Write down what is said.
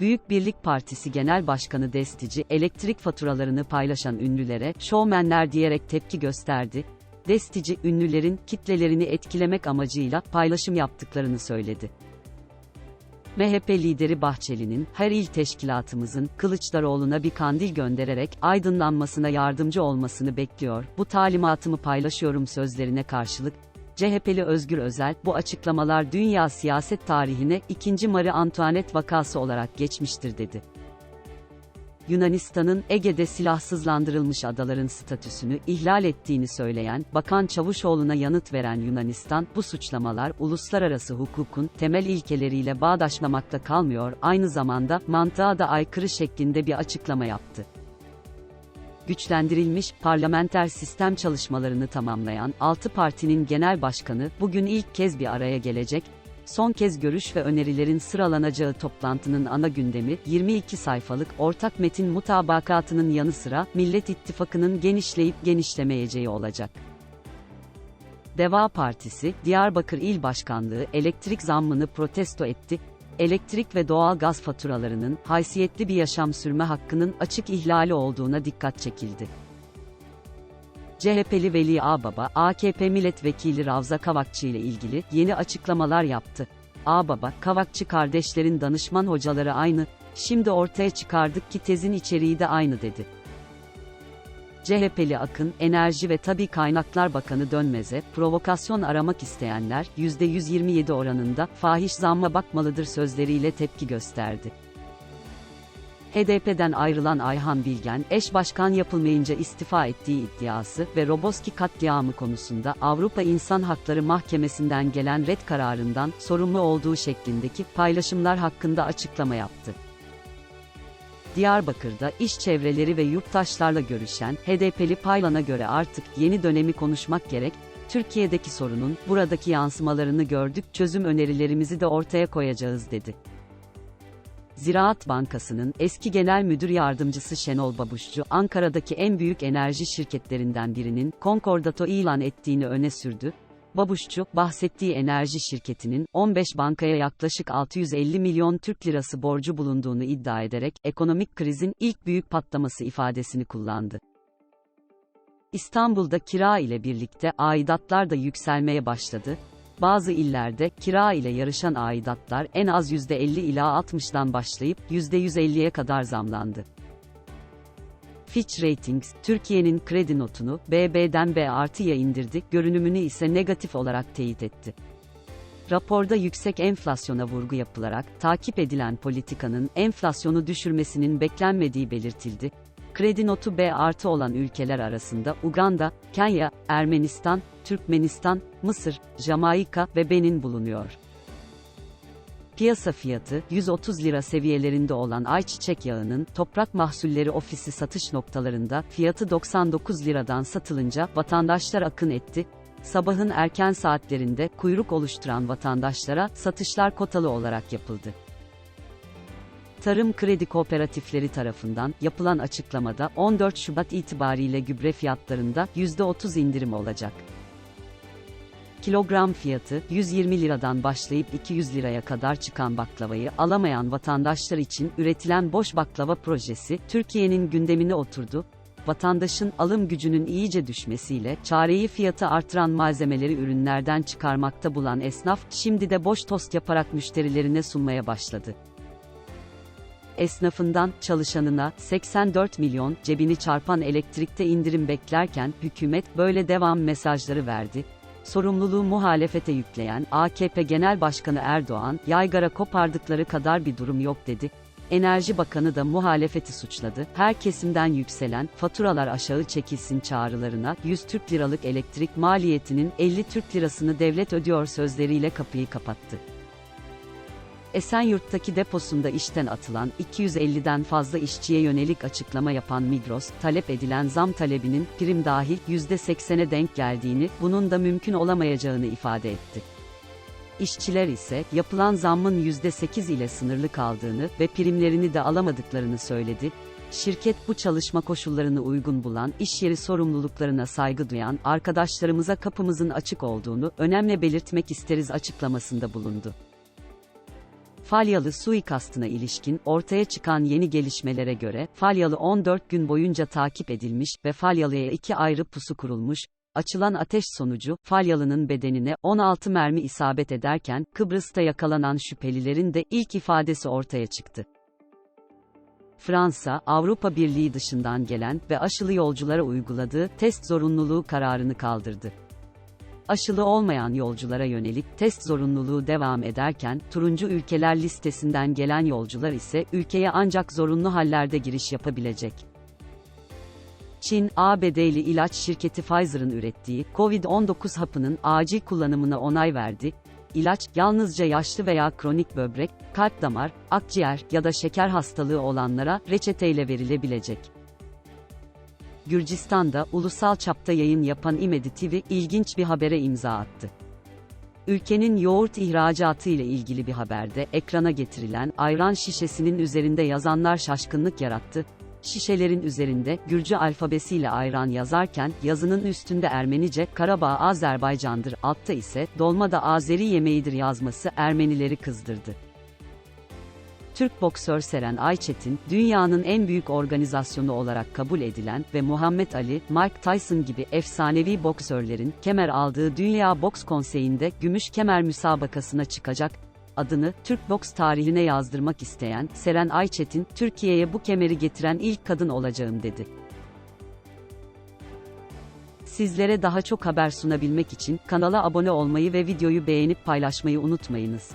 Büyük Birlik Partisi Genel Başkanı Destici, elektrik faturalarını paylaşan ünlülere, şovmenler diyerek tepki gösterdi. Destici, ünlülerin, kitlelerini etkilemek amacıyla, paylaşım yaptıklarını söyledi. MHP lideri Bahçeli'nin, her il teşkilatımızın, Kılıçdaroğlu'na bir kandil göndererek, aydınlanmasına yardımcı olmasını bekliyor, bu talimatımı paylaşıyorum sözlerine karşılık, CHP'li Özgür Özel, bu açıklamalar dünya siyaset tarihine 2. Marie Antoinette vakası olarak geçmiştir dedi. Yunanistan'ın Ege'de silahsızlandırılmış adaların statüsünü ihlal ettiğini söyleyen Bakan Çavuşoğlu'na yanıt veren Yunanistan, bu suçlamalar uluslararası hukukun temel ilkeleriyle bağdaşmamakta kalmıyor, aynı zamanda mantığa da aykırı şeklinde bir açıklama yaptı güçlendirilmiş parlamenter sistem çalışmalarını tamamlayan 6 partinin genel başkanı bugün ilk kez bir araya gelecek. Son kez görüş ve önerilerin sıralanacağı toplantının ana gündemi 22 sayfalık ortak metin mutabakatının yanı sıra Millet İttifakı'nın genişleyip genişlemeyeceği olacak. Deva Partisi, Diyarbakır İl Başkanlığı elektrik zammını protesto etti elektrik ve doğal gaz faturalarının haysiyetli bir yaşam sürme hakkının açık ihlali olduğuna dikkat çekildi. CHP'li Veli Ağbaba, AKP milletvekili Ravza Kavakçı ile ilgili yeni açıklamalar yaptı. Ağbaba, Kavakçı kardeşlerin danışman hocaları aynı, şimdi ortaya çıkardık ki tezin içeriği de aynı dedi. CHP'li Akın, Enerji ve Tabi Kaynaklar Bakanı Dönmez'e, provokasyon aramak isteyenler, %127 oranında, fahiş zamma bakmalıdır sözleriyle tepki gösterdi. HDP'den ayrılan Ayhan Bilgen, eş başkan yapılmayınca istifa ettiği iddiası ve Roboski katliamı konusunda Avrupa İnsan Hakları Mahkemesi'nden gelen red kararından sorumlu olduğu şeklindeki paylaşımlar hakkında açıklama yaptı. Diyarbakır'da iş çevreleri ve yurttaşlarla görüşen HDP'li Paylan'a göre artık yeni dönemi konuşmak gerek, Türkiye'deki sorunun buradaki yansımalarını gördük, çözüm önerilerimizi de ortaya koyacağız dedi. Ziraat Bankası'nın eski genel müdür yardımcısı Şenol Babuşçu, Ankara'daki en büyük enerji şirketlerinden birinin konkordato ilan ettiğini öne sürdü, Babuşçu, bahsettiği enerji şirketinin 15 bankaya yaklaşık 650 milyon Türk lirası borcu bulunduğunu iddia ederek ekonomik krizin ilk büyük patlaması ifadesini kullandı. İstanbul'da kira ile birlikte aidatlar da yükselmeye başladı. Bazı illerde kira ile yarışan aidatlar en az %50 ila 60'dan başlayıp %150'ye kadar zamlandı. Fitch Ratings, Türkiye'nin kredi notunu BB'den B artıya indirdi, görünümünü ise negatif olarak teyit etti. Raporda yüksek enflasyona vurgu yapılarak, takip edilen politikanın enflasyonu düşürmesinin beklenmediği belirtildi. Kredi notu B artı olan ülkeler arasında Uganda, Kenya, Ermenistan, Türkmenistan, Mısır, Jamaika ve Benin bulunuyor. Piyasa fiyatı 130 lira seviyelerinde olan ayçiçek yağının Toprak Mahsulleri Ofisi satış noktalarında fiyatı 99 liradan satılınca vatandaşlar akın etti. Sabahın erken saatlerinde kuyruk oluşturan vatandaşlara satışlar kotalı olarak yapıldı. Tarım Kredi Kooperatifleri tarafından yapılan açıklamada 14 Şubat itibariyle gübre fiyatlarında %30 indirim olacak. Kilogram fiyatı 120 liradan başlayıp 200 liraya kadar çıkan baklavayı alamayan vatandaşlar için üretilen boş baklava projesi Türkiye'nin gündemine oturdu. Vatandaşın alım gücünün iyice düşmesiyle çareyi fiyatı artıran malzemeleri ürünlerden çıkarmakta bulan esnaf şimdi de boş tost yaparak müşterilerine sunmaya başladı esnafından çalışanına 84 milyon cebini çarpan elektrikte indirim beklerken hükümet böyle devam mesajları verdi sorumluluğu muhalefete yükleyen AKP Genel Başkanı Erdoğan, yaygara kopardıkları kadar bir durum yok dedi. Enerji Bakanı da muhalefeti suçladı. Her kesimden yükselen faturalar aşağı çekilsin çağrılarına 100 Türk liralık elektrik maliyetinin 50 Türk lirasını devlet ödüyor sözleriyle kapıyı kapattı. Esenyurt'taki deposunda işten atılan 250'den fazla işçiye yönelik açıklama yapan Migros, talep edilen zam talebinin prim dahil %80'e denk geldiğini, bunun da mümkün olamayacağını ifade etti. İşçiler ise yapılan zammın %8 ile sınırlı kaldığını ve primlerini de alamadıklarını söyledi. Şirket bu çalışma koşullarını uygun bulan, iş yeri sorumluluklarına saygı duyan arkadaşlarımıza kapımızın açık olduğunu önemli belirtmek isteriz açıklamasında bulundu. Falyalı suikastına ilişkin ortaya çıkan yeni gelişmelere göre Falyalı 14 gün boyunca takip edilmiş ve Falyalı'ya iki ayrı pusu kurulmuş. Açılan ateş sonucu Falyalı'nın bedenine 16 mermi isabet ederken Kıbrıs'ta yakalanan şüphelilerin de ilk ifadesi ortaya çıktı. Fransa, Avrupa Birliği dışından gelen ve aşılı yolculara uyguladığı test zorunluluğu kararını kaldırdı. Aşılı olmayan yolculara yönelik test zorunluluğu devam ederken, turuncu ülkeler listesinden gelen yolcular ise ülkeye ancak zorunlu hallerde giriş yapabilecek. Çin, ABD'li ilaç şirketi Pfizer'ın ürettiği COVID-19 hapının acil kullanımına onay verdi. İlaç, yalnızca yaşlı veya kronik böbrek, kalp damar, akciğer ya da şeker hastalığı olanlara reçeteyle verilebilecek. Gürcistan'da ulusal çapta yayın yapan İmedi TV ilginç bir habere imza attı. Ülkenin yoğurt ihracatı ile ilgili bir haberde ekrana getirilen ayran şişesinin üzerinde yazanlar şaşkınlık yarattı. Şişelerin üzerinde Gürcü alfabesiyle ayran yazarken yazının üstünde Ermenice Karabağ Azerbaycan'dır altta ise dolma da Azeri yemeğidir yazması Ermenileri kızdırdı. Türk boksör Seren Ayçetin, dünyanın en büyük organizasyonu olarak kabul edilen ve Muhammed Ali, Mike Tyson gibi efsanevi boksörlerin kemer aldığı Dünya Boks Konseyi'nde gümüş kemer müsabakasına çıkacak. Adını Türk boks tarihine yazdırmak isteyen Seren Ayçetin, Türkiye'ye bu kemeri getiren ilk kadın olacağım dedi. Sizlere daha çok haber sunabilmek için kanala abone olmayı ve videoyu beğenip paylaşmayı unutmayınız.